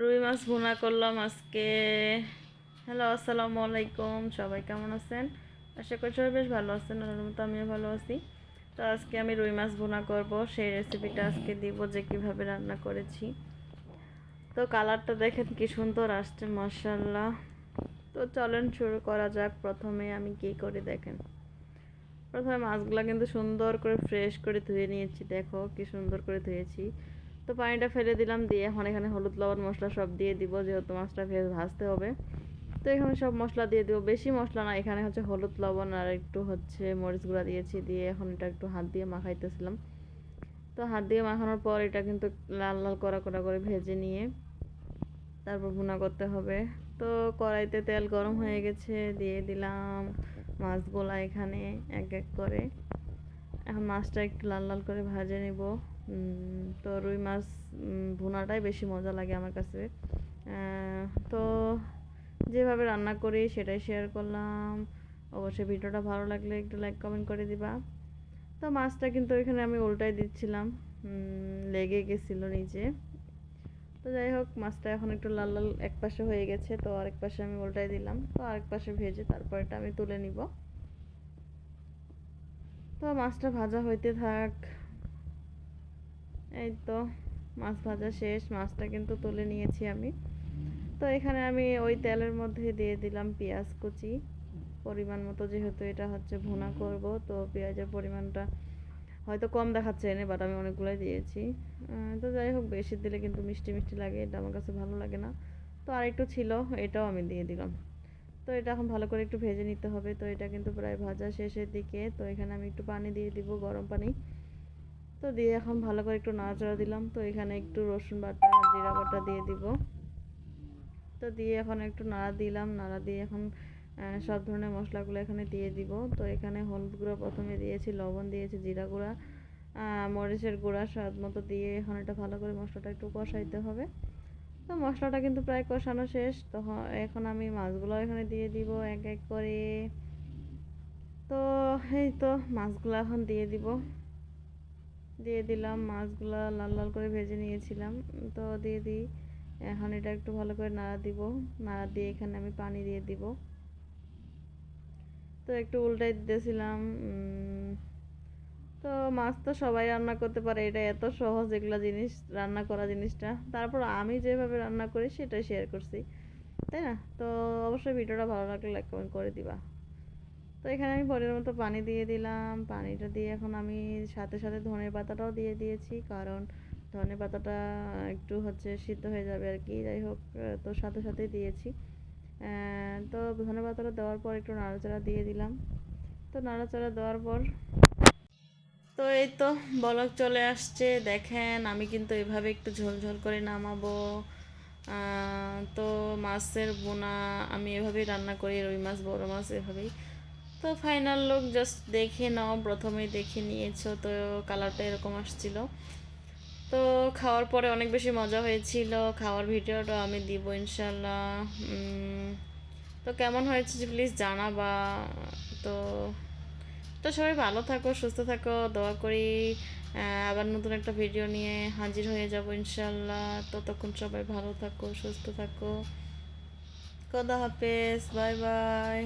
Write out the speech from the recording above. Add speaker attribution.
Speaker 1: রুই মাছ ভুনা করলাম আজকে। হ্যালো, আসসালামু আলাইকুম। সবাই কেমন আছেন? আশা করি সবাই বেশ ভালো আছেন ওর মতো আমিও ভালো আছি। তো আজকে আমি রুই মাছ ভুনা করব, সেই রেসিপিটা আজকে দিব যে কীভাবে রান্না করেছি। তো কালারটা দেখেন কি সুন্দর আসছে মার্শাল্লাহ তো চলেন শুরু করা যাক প্রথমে আমি কী করি দেখেন। প্রথমে মাছগুলো কিন্তু সুন্দর করে ফ্রেশ করে ধুয়ে নিয়েছি, দেখো কি সুন্দর করে ধুয়েছি। তো পানিটা ফেলে দিলাম, দিয়ে এখন এখানে হলুদ, লবণ, মশলা সব দিয়ে দিব, যেহেতু মাছটা ভেজ ভাজতে হবে। তো এখানে সব মশলা দিয়ে দিব, বেশি মশলা না, এখানে হচ্ছে হলুদ, লবণ আর একটু হচ্ছে মরিচ গুঁড়া দিয়েছি, দিয়ে এখন এটা একটু হাত দিয়ে মাখাইতেছিলাম। তো হাত দিয়ে মাখানোর পর এটা কিন্তু লাল লাল কড়া কড়া করে ভেজে নিয়ে তারপর ভুনা করতে হবে। তো কড়াইতে তেল গরম হয়ে গেছে, দিয়ে দিলাম মাছগুলা এখানে এক এক করে। এখন মাছটা একটু লাল লাল করে ভাজে নেব। তো রুই মাছ ভুনাটাই বেশি মজা লাগে আমার কাছে। তো যেভাবে রান্না করি সেটাই শেয়ার করলাম। অবশ্যই ভিডিওটা ভালো লাগলে একটু লাইক কমেন্ট করে দিবা। তো মাছটা কিন্তু এখানে আমি উল্টাই দিচ্ছিলাম। লেগে গেছিল নিচে। তো যাই হোক, মাছটা এখন একটু লাল লাল এক পাশে হয়ে গেছে, তো আরেক পাশে আমি উল্টাই দিলাম। তো আরেক পাশে ভেজে তারপর এটা আমি তুলে নিব। তো মাছটা ভাজা হইতে থাক। এই তো মাছ ভাজা শেষ, মাছটা কিন্তু তুলে নিয়েছি আমি। তো এখানে আমি ওই তেলের মধ্যে দিয়ে দিলাম পেঁয়াজ কুচি। পরিমাণ মতো যেহেতু এটা হচ্ছে ভুনা করব, তো পেঁয়াজের পরিমাণটা হয়তো কম দেখাচ্ছে এনে বাট আমি অনেকগুলোই দিয়েছি। তো যাই হোক, বেশি দিলে কিন্তু মিষ্টি মিষ্টি লাগে, এটা আমার কাছে ভালো লাগে না। তো আর একটু ছিল, এটাও আমি দিয়ে দিলাম। তো এটা এখন ভালো করে একটু ভেজে নিতে হবে। তো এটা কিন্তু প্রায় ভাজা শেষের দিকে, তো এখানে আমি একটু পানি দিয়ে দিব, গরম পানি। তো দিয়ে এখন ভালো করে একটু নাড়াচাড়া দিলাম। তো এখানে একটু রসুন বাটা, জিরা বাটা দিয়ে দিব। তো দিয়ে এখন একটু নাড়া দিলাম। নাড়া দিয়ে এখন সব ধরনের মশলাগুলো এখানে দিয়ে দিব। তো এখানে হলুদ গুঁড়ো প্রথমে দিয়েছি, লবণ দিয়েছি, জিরা গুঁড়া মরিচের গুঁড়া স্বাদ মতো দিয়ে এখন এটা ভালো করে মশলাটা একটু কষাইতে হবে। তো মশলাটা কিন্তু প্রায় কষানো শেষ। তো এখন আমি মাছগুলো এখানে দিয়ে দিব এক এক করে। তো এই তো মাছগুলো এখন দিয়ে দিব। দিয়ে দিলাম, মাছগুলো লাল লাল করে ভেজে নিয়েছিলাম। তো দিয়ে দিই, এখন এটা একটু ভালো করে নাড়া দিব। নাড়া দিয়ে এখানে আমি পানি দিয়ে দিব। তো একটু উল্টাই দিতেছিলাম তো মাছ তো সবাই রান্না করতে পারে, এটা এত সহজ এগুলো জিনিস, রান্না করা জিনিসটা। তারপর আমি যেভাবে রান্না করি, সেটাই শেয়ার করছি। তাই না? তো অবশ্যই ভিডিওটা ভালো লাগলে লাইক কমেন্ট করে দিবা। তো এখানে আমি পরের মতো পানি দিয়ে দিলাম। পানিটা দিয়ে এখন আমি সাথে সাথে ধনে পাতাটাও দিয়ে দিয়েছি, কারণ ধনে পাতাটা একটু হচ্ছে সিদ্ধ হয়ে যাবে আর কি। যাই হোক তো সাথে সাথেই দিয়েছি। তো ধনে পাতাটা দেওয়ার পর একটু নাড়াচাড়া দিয়ে দিলাম। তো নাড়াচাড়া দেওয়ার পর তো এই তো বলক চলে আসছে। দেখেন, আমি কিন্তু এভাবে একটু ঝোলঝোল করে নামাবো। তো মাছের বোনা আমি এভাবেই রান্না করি, রুই মাছ, বড় মাছ এভাবেই। তো ফাইনাল লুক জাস্ট দেখে নাও প্রথমে দেখে নিয়েছো, তো কালারটা এরকম আসছিল। তো খাওয়ার পরে অনেক বেশি মজা হয়েছিল, খাওয়ার ভিডিওটা আমি দিব ইনশাল্লাহ তো কেমন হয়েছে প্লিজ জানাবা, তো তো সবাই ভালো থাকো, সুস্থ থাকো, দোয়া করি আবার নতুন একটা ভিডিও নিয়ে হাজির হয়ে যাব ইনশাল্লাহ ততক্ষণ সবাই ভালো থাকো, সুস্থ থাকো, খোদা হাফেজ বাই বাই